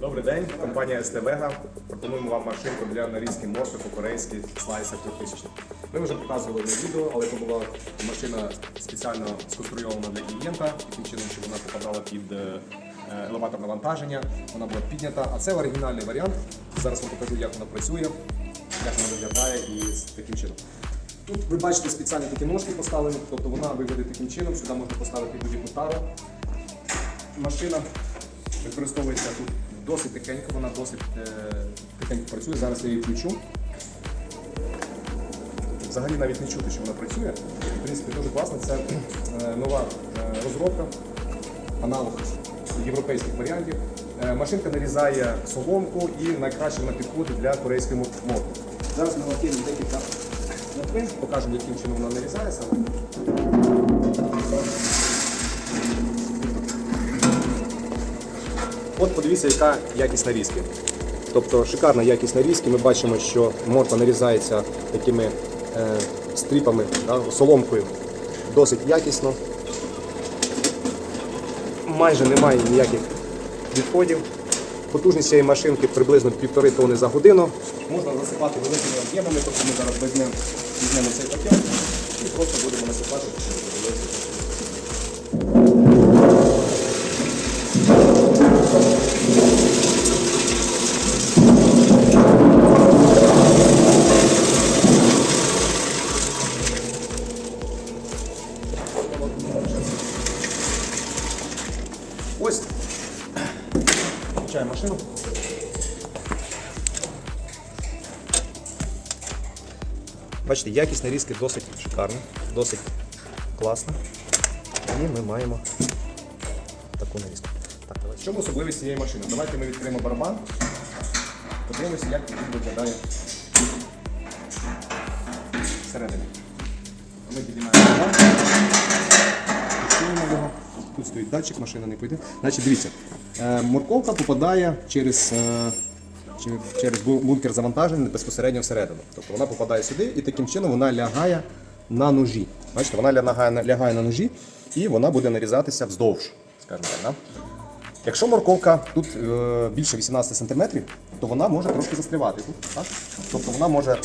Добрий день, компанія СТ Вега. Пропонуємо вам машинку для нарізки моркви по-корейськи слайсер 3000. Ми вже показували на відео, але це була машина спеціально сконструйована для клієнта, таким чином, щоб вона попадала під е, елеватор навантаження, вона була піднята. А це оригінальний варіант. Зараз вам покажу, як вона працює, як вона виглядає і таким чином. Тут ви бачите спеціальні такі ножки поставлені, тобто вона виглядає таким чином, сюди можна поставити будь-яку тару. Машина використовується тут досить тихенько, вона досить е, тихенько працює. Зараз я її включу. Взагалі навіть не чути, що вона працює. В принципі, дуже класно. Це е, нова е, розробка, аналог європейських варіантів. Машинка нарізає соломку і найкраще вона підходить для корейської моркви. Зараз ми накинемо декілька мотвин, покажемо, яким чином вона нарізає саме. От подивіться, яка якість нарізки. Тобто шикарна якість нарізки. Ми бачимо, що морква нарізається такими е, стріпами, да, соломкою досить якісно. Майже немає ніяких відходів. Потужність цієї машинки приблизно півтори тонни за годину. Можна засипати великими об'ємами, тобто ми зараз візьмемо, візьмемо цей пакет і просто будемо насипати. Ось. Включаємо машину. Бачите, якість нарізки досить шикарна, досить класна. І ми маємо таку нарізку. Так. В чому особливість цієї машини? Давайте ми відкриємо барабан, подивимося, як він виглядає всередині. Тут стоїть датчик, машина не пойде. Значить, дивіться, е, морковка попадає через, е, через бункер завантаження безпосередньо всередину. Тобто вона попадає сюди і таким чином вона лягає на ножі. Бачите, вона лягає, лягає на ножі і вона буде нарізатися вздовж. Скажімо так, да? Якщо морковка тут е, більше 18 см, то вона може трошки застрівати тут. Так? Тобто вона може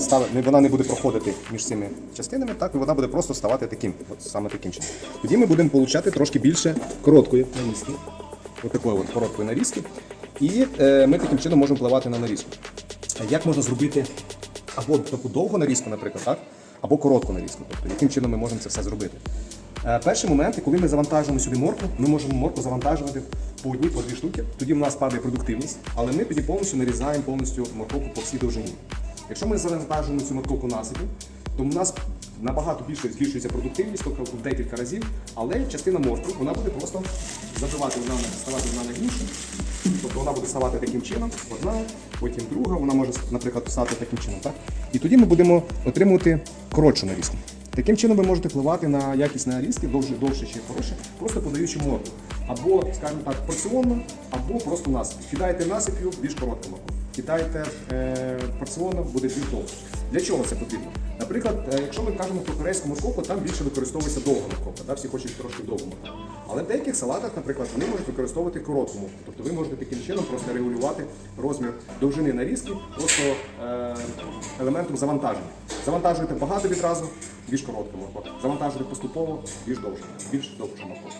ставити, вона не буде проходити між цими частинами, так, і вона буде просто ставати таким, от саме таким чином. Тоді ми будемо получати трошки більше короткої нарізки. Ось такої от короткої нарізки. І е, ми таким чином можемо впливати на нарізку. Як можна зробити або таку довгу нарізку, наприклад, так? або коротку нарізку. Тобто, яким чином ми можемо це все зробити? Е, Перший момент, коли ми завантажуємо сюди моркву, ми можемо моркву завантажувати по одній, по дві штуки. Тоді в нас падає продуктивність, але ми тоді повністю нарізаємо повністю морковку по всій довжині. Якщо ми завантажуємо цю морковку насипі, то в нас набагато більше збільшується продуктивність, тобто в декілька разів, але частина моркви вона буде просто забивати вона ставати вона на більше. Тобто вона буде ставати таким чином, одна, потім друга, вона може, наприклад, ставати таким чином. Так? І тоді ми будемо отримувати коротшу нарізку. Таким чином ви можете впливати на якість нарізки, довше, довше чи хороше, просто подаючи моркву. Або, скажімо так, порціонно, або просто насип. Кидаєте насип'ю, більш коротку моркву. Кидаєте е, буде більш. Для чого це потрібно? Наприклад, е, якщо ми кажемо про корейську морковку, там більше використовується довга морковка, да? всі хочуть трошки довгу морковку. Але в деяких салатах, наприклад, вони можуть використовувати коротку моркву. Тобто ви можете таким чином просто регулювати розмір довжини нарізки просто е, елементом завантаження. Завантажуєте багато відразу, більш коротка морква. Завантажуєте поступово, більш довше, більш довша морква.